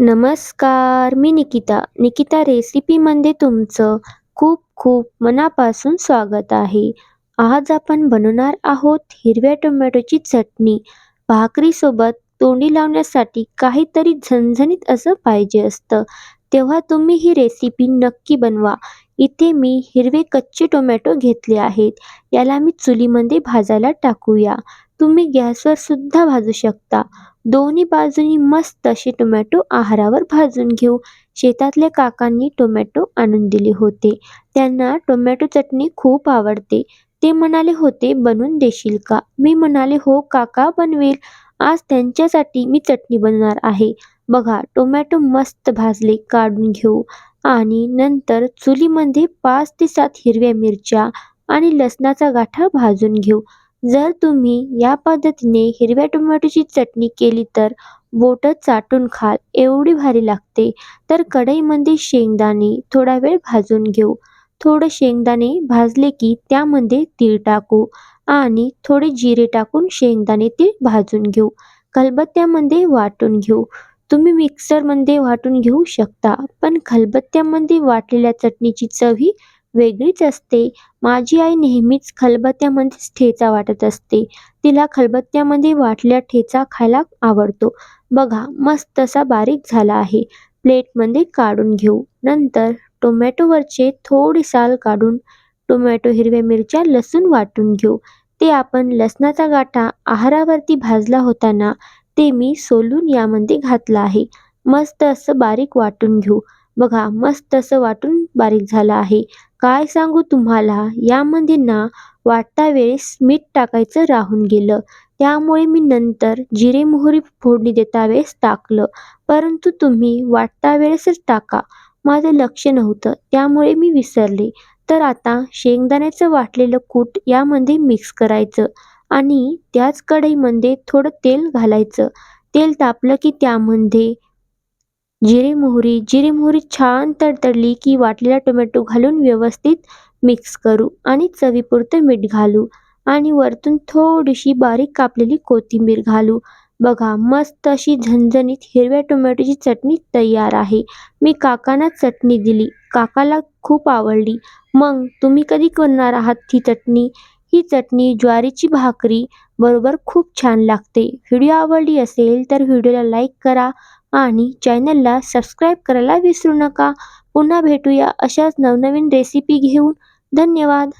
नमस्कार मी निकिता. निकिता रेसिपीमध्ये तुमचं खूप खूप मनापासून स्वागत आहे. आज आपण बनवणार आहोत हिरव्या टोमॅटोची चटणी. भाकरीसोबत तोंडी लावण्यासाठी काहीतरी झणझणीत असं पाहिजे असतं. तेव्हा तुम्ही ही रेसिपी नक्की बनवा. इथे मी हिरवे कच्चे टोमॅटो घेतले आहेत. याला मी चुलीमध्ये भाजायला टाकूया. तुम्ही गॅसवर सुद्धा भाजू शकता. दोन्ही बाजूनी मस्त अशी टोमॅटो आहारावर भाजून घेऊ. शेतातल्या काकांनी टोमॅटो आणून दिले होते. त्यांना टोमॅटो चटणी खूप आवडते. ते म्हणाले होते बनवून देशील का? मी म्हणाले हो काका बनवेल. आज त्यांच्यासाठी मी चटणी बनवणार आहे. बघा टोमॅटो मस्त भाजले काढून घेऊ. आणि नंतर चुलीमध्ये पाच ते सात हिरव्या मिरच्या आणि लसणाचा गाठा भाजून घेऊ. जर तुम्ही या पद्धतीने हिरव्या टोमॅटोची चटणी केली तर बोटं चाटून खाल एवढी भारी लागते. तर कढईमध्ये शेंगदाणे थोडा वेळ भाजून घेऊ. थोडं शेंगदाणे भाजले की त्यामध्ये तीळ टाकू आणि थोडे जिरे टाकून शेंगदाणे तीळ भाजून घेऊ. खलबत्त्यामध्ये वाटून घेऊ. तुम्ही मिक्सरमध्ये वाटून घेऊ शकता पण खलबत्त्यामध्ये वाटलेल्या चटणीची चव ही वेगळीच असते. माझी आई नेहमीच खलबत्त्यामध्येच ठेचा वाटत असते. तिला खलबत्त्यामध्ये वाटल्या ठेचा खायला आवडतो. बघा मस्त असा बारीक झाला आहे. प्लेटमध्ये काढून घेऊ. नंतर टोमॅटोवरचे थोडी साल काढून टोमॅटो हिरव्या मिरच्या लसूण वाटून घेऊ. ते आपण लसणाचा गाठा आहारावरती भाजला होता ना ते मी सोलून यामध्ये घातलं आहे. मस्त असं बारीक वाटून घेऊ. बघा मस्त असं वाटून बारीक झालं आहे. काय सांगू तुम्हाला? यामध्ये ना वाटता वेळेस मीठ टाकायचं राहून गेलं. त्यामुळे मी नंतर जिरे मोहरी फोडणी देता वेळेस टाकलं. परंतु तुम्ही वाटता वेळेसच टाका. माझं लक्ष नव्हतं त्यामुळे मी विसरले. तर आता शेंगदाण्याचं वाटलेलं कूट यामध्ये मिक्स करायचं आणि त्याच कढईमध्ये थोडं तेल घालायचं. तेल तापलं की त्यामध्ये जिरे मोहरी जिरे मोहरी छान तडतडली की वाटलेला टोमॅटो घालून व्यवस्थित मिक्स करू आणि चवीपुरतं मीठ घालू आणि वरतून थोडीशी बारीक कापलेली कोथिंबीर घालू. बघा मस्त अशी झणझणीत हिरव्या टोमॅटोची चटणी तयार आहे. मी काकांना चटणी दिली. काकाला खूप आवडली. मग तुम्ही कधी करणार आहात ही चटणी? ही चटणी ज्वारीची भाकरी बरोबर खूप छान लागते. व्हिडिओ आवडली असेल तर व्हिडिओला लाईक करा. आणि चॅनलला सबस्क्राईब करायला विसरू नका. पुन्हा भेटूया अशाच नवनवीन रेसिपी घेऊन. धन्यवाद.